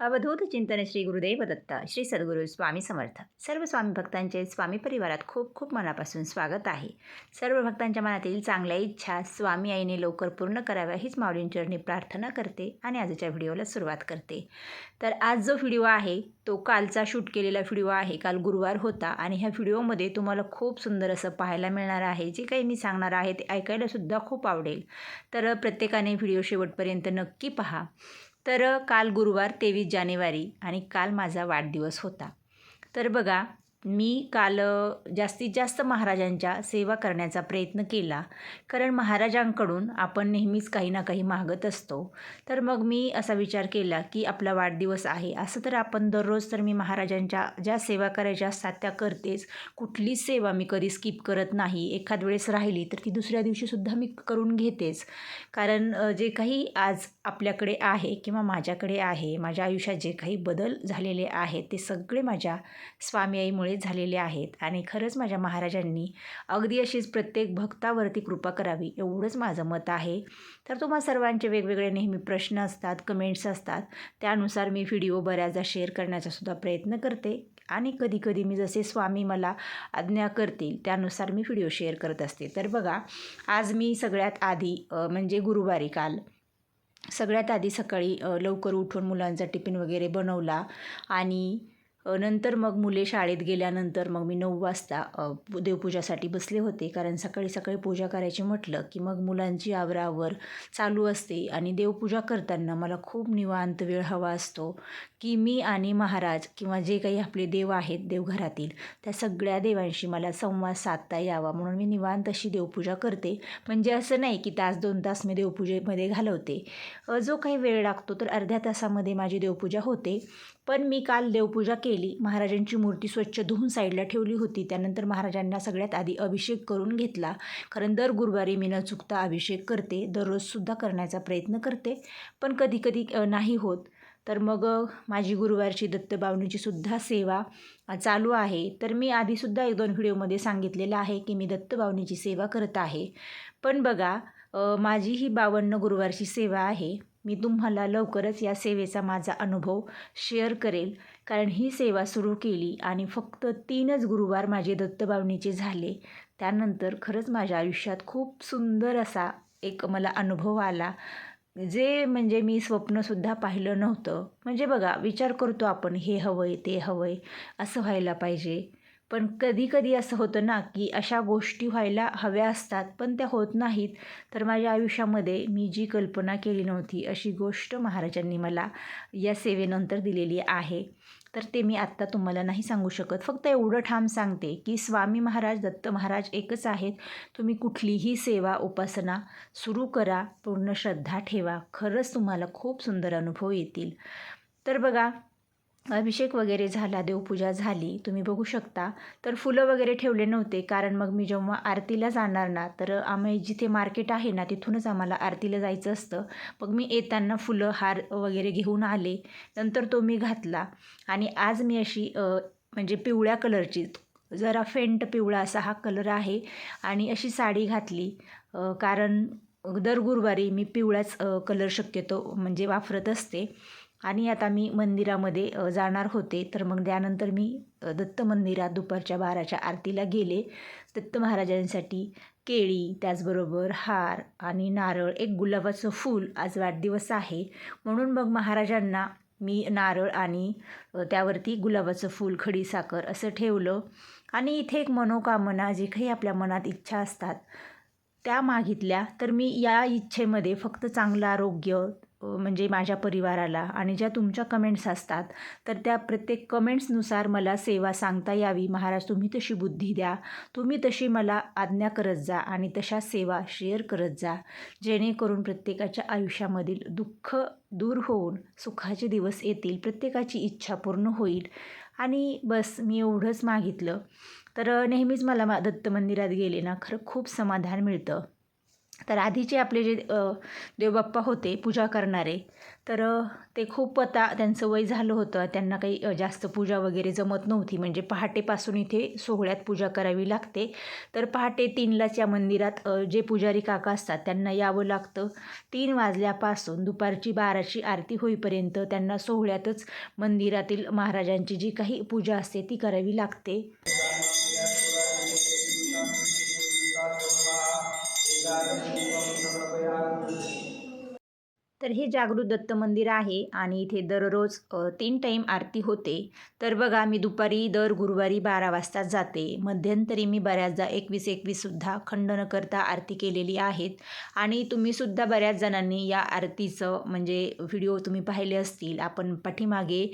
अवधूत चिंतन श्री गुरुदेव दत्त श्री सद्गुरू स्वामी समर्थ. सर्व स्वामी भक्तांचे स्वामी परिवारात खूप खूप मनापासून स्वागत आहे. सर्व भक्तांच्या मनातील चांगल्या इच्छा स्वामी आईने लवकर पूर्ण कराव्या हीच माऊलींचरणी प्रार्थना करते आणि आजच्या व्हिडिओला सुरुवात करते. तर आज जो व्हिडिओ आहे तो कालचा शूट केलेला व्हिडिओ आहे. काल गुरुवार होता आणि ह्या व्हिडिओमध्ये तुम्हाला खूप सुंदर असं पाहायला मिळणार आहे. जे काही मी सांगणार आहे ते ऐकायलासुद्धा खूप आवडेल. तर प्रत्येकाने व्हिडिओ शेवटपर्यंत नक्की पहा. तर काल गुरुवार तेवीस जानेवारी आणि काल माझा वाढदिवस होता. तर बघा मी काल जास्तीत जास्त महाराजांच्या सेवा करण्याचा प्रयत्न केला. कारण महाराजांकडून आपण नेहमीच काही ना काही मागत असतो. तर मग मी असा विचार केला की आपला वाढदिवस आहे. असं तर आपण दररोज तर मी महाराजांच्या ज्या सेवा करायच्या असतात त्या करतेच. कुठलीच सेवा मी कधी स्किप करत नाही. एखाद वेळेस राहिली तर ती दुसऱ्या दिवशीसुद्धा मी करून घेतेच. कारण जे काही आज आपल्याकडे आहे किंवा माझ्याकडे आहे माझ्या आयुष्यात जे काही बदल झालेले आहेत ते सगळे माझ्या स्वामी आईमुळे झालेले आहेत. आणि खरंच माझ्या महाराजांनी अगदी अशीच प्रत्येक भक्तावरती कृपा करावी एवढंच माझं मत आहे. तर तुम्हा सर्वांचे वेगवेगळे नेहमी प्रश्न असतात कमेंट्स असतात. त्यानुसार मी व्हिडिओ बऱ्याचदा शेअर करण्याचा सुद्धा प्रयत्न करते. आणि कधीकधी मी जसे स्वामी मला आज्ञा करतील त्यानुसार मी व्हिडिओ शेअर करत असते. तर बघा आज मी सगळ्यात आधी म्हणजे गुरुवारी काल सगळ्यात आधी सकाळी लवकर उठून मुलांचा टिफिन वगैरे बनवला. आणि नंतर मग मुले शाळेत गेल्यानंतर मग मी नऊ वाजता देवपूजासाठी बसले होते. कारण सकाळी सकाळी पूजा करायची म्हटलं की मग मुलांची आवरावर चालू असते. आणि देवपूजा करताना मला खूप निवांत वेळ हवा असतो की मी आणि महाराज किंवा जे काही आपले देव आहेत देवघरातील त्या सगळ्या देवांशी मला संवाद साधता यावा. म्हणून मी निवांत अशी देवपूजा करते. म्हणजे असं नाही की तास दोन तास मी देवपूजेमध्ये घालवते. जो काही वेळ लागतो तर अर्ध्या तासामध्ये माझी देवपूजा होते. पण मी काल देवपूजा केली. महाराजांची मूर्ती स्वच्छ धुवून साईडला ठेवली होती. त्यानंतर महाराजांना सगळ्यात आधी अभिषेक करून घेतला. कारण दर गुरुवारी मी न चुकता अभिषेक करते. दररोजसुद्धा करण्याचा प्रयत्न करते. पण कधी कधी नाही होत. तर मग माझी गुरुवारची दत्तबावणीची सुद्धा सेवा चालू आहे. तर मी आधीसुद्धा एक दोन व्हिडिओमध्ये सांगितलेलं आहे की मी दत्तबावणीची सेवा करत आहे. पण बघा माझी ही बावन्न गुरुवारची सेवा आहे. मी तुम्हाला लवकरच या सेवेचा माझा अनुभव शेअर करेल. कारण ही सेवा सुरू केली आणि फक्त तीनच गुरुवार माझे दत्तबावणीचे झाले. त्यानंतर खरंच माझ्या आयुष्यात खूप सुंदर असा एक मला अनुभव आला. जे म्हणजे मी स्वप्नसुद्धा पाहिलं नव्हतं. म्हणजे बघा विचार करतो आपण हे हवं आहे ते हवं आहे असं व्हायला पाहिजे. पण कधी कधी असं होतं ना की अशा गोष्टी व्हायला हव्या असतात पण त्या होत नाहीत. तर माझ्या आयुष्यामध्ये मी जी कल्पना केली नव्हती अशी गोष्ट महाराजांनी मला या सेवेनंतर दिलेली आहे. तर ते मी आत्ता तुम्हाला नाही सांगू शकत. फक्त एवढं ठाम सांगते की स्वामी महाराज दत्त महाराज एकच आहेत. तुम्ही कुठलीही सेवा उपासना सुरू करा पूर्ण श्रद्धा ठेवा. खरंच तुम्हाला खूप सुंदर अनुभव येतील. तर बघा अभिषेक वगैरे झाला देवपूजा झाली तुम्ही बघू शकता. तर फुलं वगैरे ठेवले नव्हते कारण मग मी जेव्हा आरतीला जाणार ना तर आम्ही जिथे मार्केट आहे ना तिथूनच आम्हाला आरतीला जायचं असतं. मग मी येताना फुलं हार वगैरे घेऊन आले नंतर तो मी घातला. आणि आज मी अशी म्हणजे पिवळ्या कलरची जरा फेंट पिवळा असा हा कलर आहे. आणि अशी साडी घातली कारण दर गुरुवारी मी पिवळाच कलर शक्यतो म्हणजे वापरत असते. आणि आता मी मंदिरामध्ये जाणार होते. तर मग त्यानंतर मी दत्त मंदिरात दुपारच्या बाराच्या आरतीला गेले. दत्त महाराजांसाठी केळी त्याचबरोबर हार आणि नारळ एक गुलाबाचं फूल आज वाढदिवस आहे. म्हणून मग महाराजांना मी नारळ आणि त्यावरती गुलाबाचं फूल खडी साखर असं ठेवलं. आणि इथे एक मनोकामना जे काही आपल्या मनात इच्छा असतात त्या मागितल्या. तर मी या इच्छेमध्ये फक्त चांगलं आरोग्य म्हणजे माझ्या परिवाराला आणि ज्या तुमच्या कमेंट्स असतात तर त्या प्रत्येक कमेंट्सनुसार मला सेवा सांगता यावी. महाराज तुम्ही तशी बुद्धी द्या. तुम्ही तशी मला आज्ञा करत जा आणि तशा सेवा शेअर करत जा. जेणेकरून प्रत्येकाच्या आयुष्यामधील दुःख दूर होऊन सुखाचे दिवस येतील प्रत्येकाची इच्छा पूर्ण होईल. आणि बस मी एवढंच मागितलं. तर नेहमीच मला मा दत्त मंदिरात गेले ना खरं खूप समाधान मिळतं. तर आधीचे आपले जे देवबाप्पा होते पूजा करणारे तर ते खूप आता त्यांचं वय झालं होतं. त्यांना काही जास्त पूजा वगैरे जमत नव्हती. म्हणजे पहाटेपासून इथे सोहळ्यात पूजा करावी लागते. तर पहाटे तीनलाच या मंदिरात जे पुजारी काका असतात त्यांना यावं लागतं. तीन वाजल्यापासून दुपारची बाराची आरती होईपर्यंत त्यांना सोहळ्यातच मंदिरातील महाराजांची जी काही पूजा असते ती करावी लागते. तर हे जागृत दत्त मंदिर आहे आणि इथे दररोज तीन टाईम आरती होते. तर बघा मी दुपारी दर गुरुवारी बारा वाजता जाते. मध्यंतरी मी बऱ्याचदा एकवीस एकवीससुद्धा खंड न करता आरती केलेली आहेत. आणि तुम्हीसुद्धा बऱ्याच जणांनी या आरतीचं म्हणजे व्हिडिओ तुम्ही पाहिले असतील. आपण पाठीमागे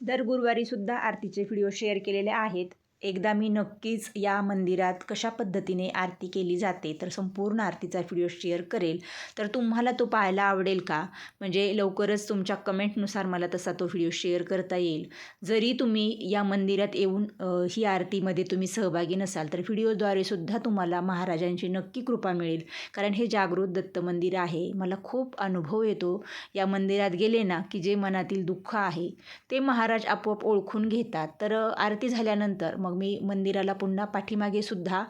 दर गुरुवारीसुद्धा आरतीचे व्हिडिओ शेअर केलेले आहेत. एकदा मी नक्कीच या मंदिरात कशा पद्धतीने आरती केली जाते तर संपूर्ण आरतीचा व्हिडिओ शेअर करेल. तर तुम्हाला तो पाहायला आवडेल का? म्हणजे लवकरच तुमच्या कमेंटनुसार मला तसा तो व्हिडिओ शेअर करता येईल. जरी तुम्ही या मंदिरात येऊन ही आरतीमध्ये तुम्ही सहभागी नसाल तर व्हिडिओद्वारे सुद्धा तुम्हाला महाराजांची नक्की कृपा मिळेल. कारण हे जागृत दत्त मंदिर आहे. मला खूप अनुभव येतो या मंदिरात गेले ना की जे मनातील दुःख आहे ते महाराज आपोआप ओळखून घेतात. तर आरती झाल्यानंतर मग मी मंदिराला पुन्हा पाठीमागे सुद्धा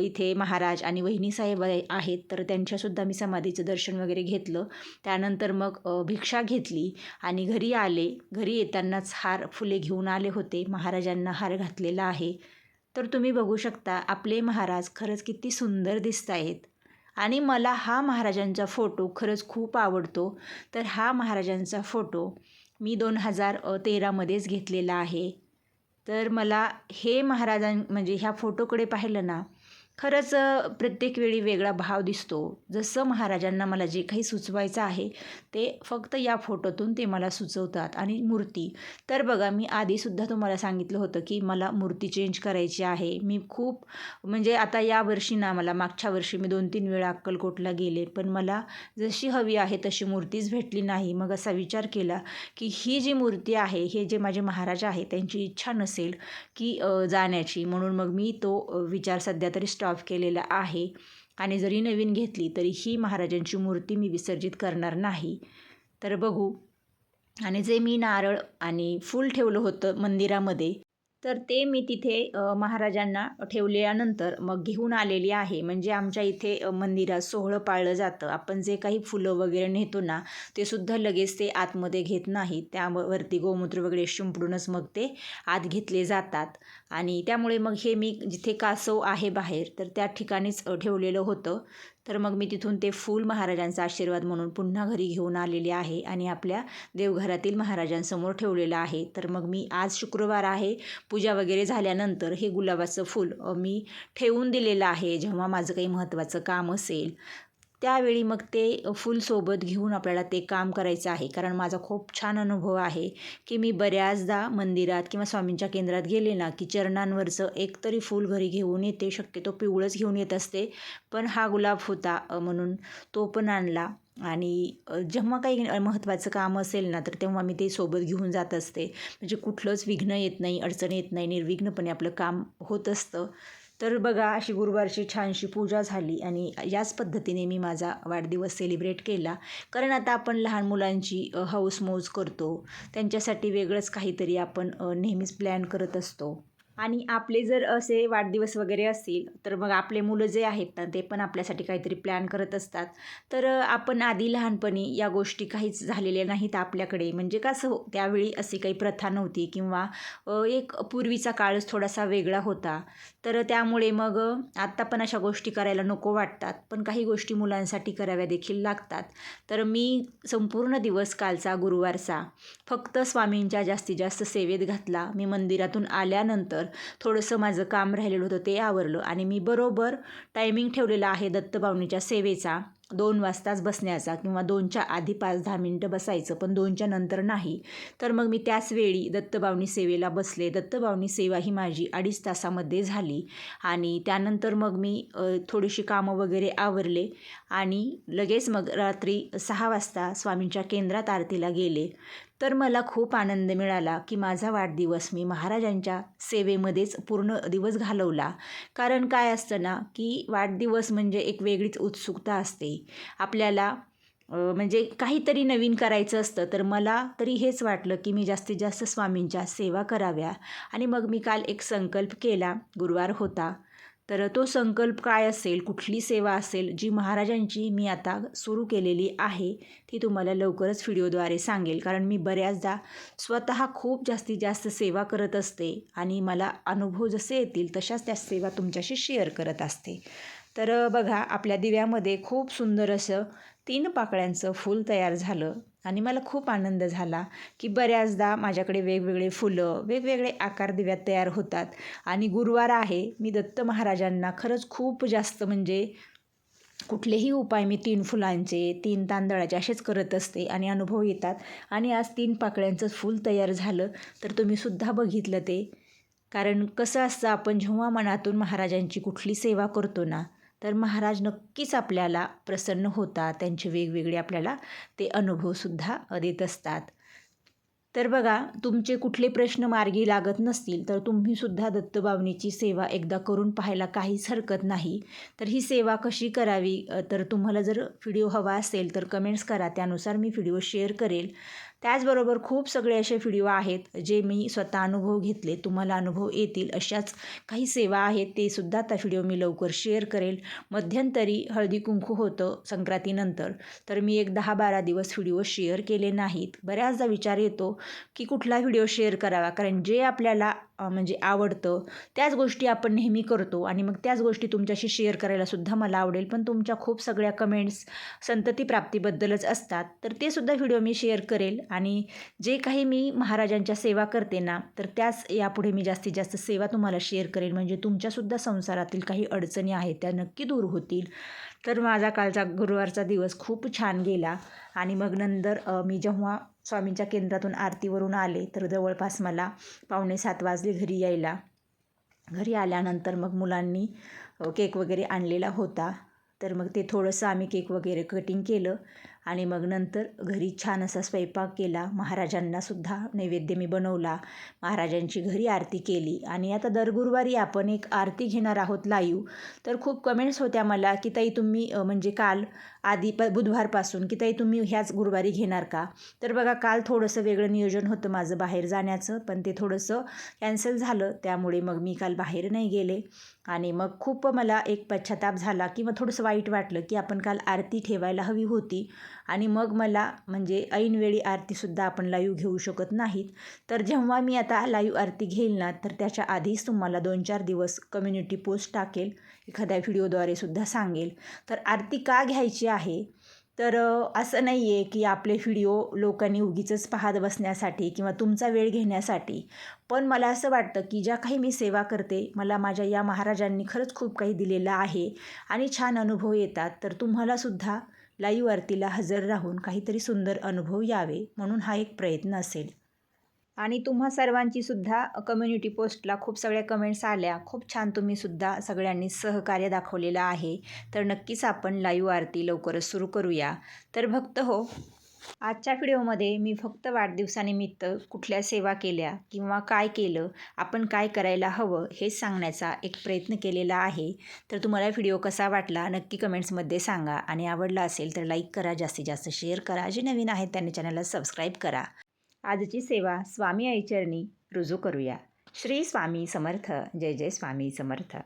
इथे महाराज आणि वहिनी साहेब आहेत. तर त्यांच्यासुद्धा मी समाधीचं दर्शन वगैरे घेतलं. त्यानंतर मग भिक्षा घेतली आणि घरी आले. घरी येतानाच हार फुले घेऊन आले होते. महाराजांना हार घातलेला आहे. तर तुम्ही बघू शकता आपले महाराज खरंच किती सुंदर दिसत आहेत. आणि मला हा महाराजांचा फोटो खरंच खूप आवडतो. तर हा महाराजांचा फोटो मी दोन हजार तेरामध्येच घेतलेला आहे. तर मला हे महाराजां म्हणजे ह्या फोटोकडे पाहिलं ना खरंच प्रत्येक वेळी वेगळा भाव दिसतो. जसं महाराजांना मला जे काही सुचवायचं आहे ते फक्त या फोटोतून ते मला सुचवतात आणि मूर्ती. तर बघा मी आधीसुद्धा तुम्हाला सांगितलं होतं की मला मूर्ती चेंज करायची आहे. मी खूप म्हणजे आता या वर्षी ना मला मागच्या वर्षी मी दोन तीन वेळा अक्कलकोटला गेले. पण मला जशी हवी आहे तशी मूर्तीच भेटली नाही. मग असा विचार केला की ही जी मूर्ती आहे हे जे माझे महाराज आहे त्यांची इच्छा नसेल की जाण्याची. म्हणून मग मी तो विचार सध्या तरी साफ केलेला आहे. आणि जरी नवीन घेतली तरी ही महाराजांची मूर्ती मी विसर्जित करणार नाही. तर बघू. आणि जे मी नारळ आणि फूल ठेवलं होतं मंदिरामध्ये तर ते मी तिथे महाराजांना ठेवल्यानंतर मग घेऊन आलेली आहे. म्हणजे आमच्या इथे मंदिरात सोहळं पाळलं जातं. आपण जे काही फुलं वगैरे नेतो ना ते सुद्धा लगेच ते आतमध्ये घेत नाहीत. त्यावरती गोमूत्र वगैरे शिंपडूनच मग ते आत घेतले जातात. आणि त्यामुळे मग हे मी जिथे कासव आहे बाहेर तर त्या ठिकाणीच ठेवलेलं होतं. तर मग मी तिथून ते फूल महाराजांचा आशीर्वाद म्हणून पुन्हा घरी घेऊन आलेले आहे आणि आपल्या देवघरातील महाराजांसमोर ठेवलेलं आहे. तर मग मी आज शुक्रवार आहे. पूजा वगैरे झाल्यानंतर हे गुलाबाचं फूल मी ठेवून दिलेलं आहे. जेव्हा माझं काही महत्त्वाचं काम असेल त्यावेळी मग ते फूल सोबत घेऊन आपल्याला ते काम करायचं आहे. कारण माझा खूप छान अनुभव आहे की मी बऱ्याचदा मंदिरात किंवा स्वामींच्या केंद्रात गेले ना की चरणांवरचं एकतरी फूल घरी घेऊन येते. शक्यतो पिवळंच घेऊन येत असते. पण हा गुलाब होता म्हणून तो पण आणला. आणि जेव्हा काही महत्त्वाचं काम असेल ना तर तेव्हा मी ते सोबत घेऊन जात असते. म्हणजे कुठलंच विघ्न येत नाही अडचण येत नाही. निर्विघ्नपणे आपलं काम होत असतं. तर बघा अशी गुरुवारची छानशी पूजा झाली आणि याच पद्धतीने मी माझा वाढदिवस सेलिब्रेट केला. कारण आता आपण लहान मुलांची अ, मौज करतो. त्यांच्यासाठी वेगळंच काहीतरी आपण नेहमीच प्लॅन करत असतो. आणि आपले जर असे वाढदिवस वगैरे असतील तर मग आपले मुलं जे आहेत ना ते पण आपल्यासाठी काहीतरी प्लॅन करत असतात. तर आपण आधी लहानपणी या गोष्टी काहीच झालेल्या नाहीत आपल्याकडे. म्हणजे कसं हो त्यावेळी अशी काही प्रथा नव्हती किंवा एक पूर्वीचा काळच थोडासा वेगळा होता. तर त्यामुळे मग आत्ता पण अशा गोष्टी करायला नको वाटतात. पण काही गोष्टी मुलांसाठी कराव्या देखील लागतात. तर मी संपूर्ण दिवस कालचा गुरुवारचा फक्त स्वामींच्या जास्तीत जास्त सेवेत घातला. मी मंदिरातून आल्यानंतर थोडंसं माझं काम राहिलेलं होतं ते आवरलं आणि मी बरोबर टायमिंग ठेवलेला आहे दत्तभावनीच्या सेवेचा. दोन वाजताच बसण्याचा किंवा दोनच्या आधी पाच दहा मिनटं बसायचं पण दोनच्या नंतर नाही. तर मग मी त्याच वेळी दत्तबावणी सेवेला बसले. दत्तबावणी सेवा ही माझी अडीच तासामध्ये झाली आणि त्यानंतर मग मी थोडीशी कामं वगैरे आवरले आणि लगेच मग रात्री सहा वाजता स्वामींच्या केंद्रात आरतीला गेले. तर मला खूप आनंद मिळाला की माझा वाढदिवस मी महाराजांच्या सेवेमध्येच पूर्ण दिवस घालवला. कारण काय असतं ना की वाढदिवस म्हणजे एक वेगळीच उत्सुकता असते. आपल्याला म्हणजे काहीतरी नवीन करायचं असतं तर मला तरी हेच वाटलं की मी जास्तीत जास्त स्वामींच्या सेवा कराव्या. आणि मग मी काल एक संकल्प केला गुरुवार होता. तर तो संकल्प काय असेल कुठली सेवा असेल जी महाराजांची मी आता सुरू केलेली आहे ती तुम्हाला लवकरच व्हिडिओद्वारे सांगेल. कारण मी बऱ्याचदा स्वतः खूप जास्तीत जास्त सेवा करत असते आणि मला अनुभव जसे येतील तशाच त्या सेवा तुमच्याशी शेअर करत असते. तर बघा आपल्या दिव्यामध्ये खूप सुंदर असं तीन पाकळ्यांचं फूल तयार झालं आणि मला खूप आनंद झाला की बऱ्याचदा माझ्याकडे वेगवेगळे फुलं वेगवेगळे आकार दिव्यात तयार होतात आणि गुरुवार आहे मी दत्त महाराजांना खरंच खूप जास्त म्हणजे कुठलेही उपाय मी तीन फुलांचे तीन तांदळाचे असेच करत असते आणि अनुभव येतात आणि आज तीन पाकळ्यांचं फूल तयार झालं तर तुम्ही सुद्धा बघितलं ते. कारण कसं असतं आपण जेव्हा मनातून महाराजांची कुठली सेवा करतो ना तर महाराज नक्कीच आपल्याला प्रसन्न होतात. त्यांचे वेगवेगळे आपल्याला ते अनुभवसुद्धा देत असतात. तर बघा तुमचे कुठले प्रश्न मार्गी लागत नसतील तर तुम्हीसुद्धा दत्तबावनीची सेवा एकदा करून पाहायला काहीच हरकत नाही. तर ही सेवा कशी करावी? तर तुम्हाला जर व्हिडिओ हवा असेल तर कमेंट्स करा. त्यानुसार मी व्हिडिओ शेअर करेल. त्याचबरोबर खूप सगळे असे व्हिडिओ आहेत जे मी स्वतः अनुभव घेतले तुम्हाला अनुभव येतील. अशाच काही सेवा आहेत ते सुद्धा त्या व्हिडिओ मी लवकर शेअर करेल. मध्यंतरी हळदी कुंकू होतं संक्रांतीनंतर. तर मी एक दहा बारा दिवस व्हिडिओ शेअर केले नाहीत. बऱ्याचदा विचार येतो की कुठला व्हिडिओ शेअर करावा? कारण जे आपल्याला म्हणजे आवडतं. त्याच गोष्टी आपण नेहमी करतो आणि मग त्याच गोष्टी तुमच्याशी शेअर करायलासुद्धा मला आवडेल. पण तुमच्या खूप सगळ्या कमेंट्स संतती प्राप्तीबद्दलच असतात. तर ते सुद्धा व्हिडिओ मी शेअर करेल आणि जे काही मी महाराजांच्या सेवा करते ना तर त्याच यापुढे मी जास्तीत जास्त सेवा तुम्हाला शेअर करेल. म्हणजे तुमच्यासुद्धा संसारातील काही अडचणी आहेत त्या नक्की दूर होतील. तर माझा कालचा गुरुवारचा दिवस खूप छान गेला. आणि मग नंतर मी जेव्हा स्वामींच्या केंद्रातून आरतीवरून आले तर जवळपास मला पावणे सात वाजले घरी यायला. घरी आल्यानंतर मग मुलांनी केक वगैरे आणलेला होता. तर मग ते थोडंसं आम्ही केक वगैरे कटिंग केलं. आणि मग नंतर घरी छान असा स्वयंपाक केला. महाराजांनासुद्धा नैवेद्य मी बनवला. महाराजांची घरी आरती केली. आणि आता दर गुरुवारी आपण एक आरती घेणार आहोत लाईव. तर खूप कमेंट्स होत्या मला की ताई तुम्ही म्हणजे काल आधी प बुधवारपासून की ताई तुम्ही ह्याच गुरुवारी घेणार का? तर बघा काल थोडंसं वेगळं नियोजन होतं माझं बाहेर जाण्याचं. पण ते थोडंसं कॅन्सल झालं. त्यामुळे मग मी काल बाहेर नाही गेले. आणि मग खूप मला एक पश्चाताप झाला किंवा थोडंसं वाईट वाटलं की आपण काल आरती ठेवायला हवी होती. आणि मग मला म्हणजे ऐनवेळी आरतीसुद्धा आपण लाईव्ह घेऊ शकत नाहीत. तर जेव्हा मी आता लाईव्ह आरती घेईल ना तर त्याच्या आधीच तुम्हाला दोन चार दिवस कम्युनिटी पोस्ट टाकेल. एखाद्या व्हिडिओद्वारे सुद्धा सांगेल. तर आरती का घ्यायची आहे? तर असं नाही आहे की आपले व्हिडिओ लोकांनी उगीच पाहत बसण्यासाठी किंवा तुमचा वेळ घेण्यासाठी. पण मला असं वाटतं की ज्या काही मी सेवा करते मला माझ्या या महाराजांनी खरंच खूप काही दिलेलं आहे आणि छान अनुभव येतात. तर तुम्हालासुद्धा लाईव्ह आरतीला हजर राहून काहीतरी सुंदर अनुभव यावे म्हणून हा एक प्रयत्न असेल. आणि तुम्हा सर्वांची सुद्धा कम्युनिटी पोस्टला खूप सगळ्या कमेंट्स आल्या. खूप छान तुम्ही सुद्धा सगळ्यांनी सहकार्य दाखवलेलं आहे. तर नक्कीच आपण लाईव्ह आरती लवकरच सुरू करूया. तर भक्त हो आजच्या व्हिडिओमध्ये मी फक्त वाढदिवसानिमित्त कुठल्या सेवा केल्या किंवा काय केलं आपण काय करायला हवं हेच सांगण्याचा एक प्रयत्न केलेला आहे. तर तुम्हाला व्हिडिओ कसा वाटला नक्की कमेंट्समध्ये सांगा आणि आवडला असेल तर लाईक करा जास्तीत जास्त शेअर करा. जे नवीन आहेत त्यांनी चॅनलला सबस्क्राईब करा. आजची सेवा स्वामी आईचरणी रुजू करूया. श्री स्वामी समर्थ. जय जय स्वामी समर्थ.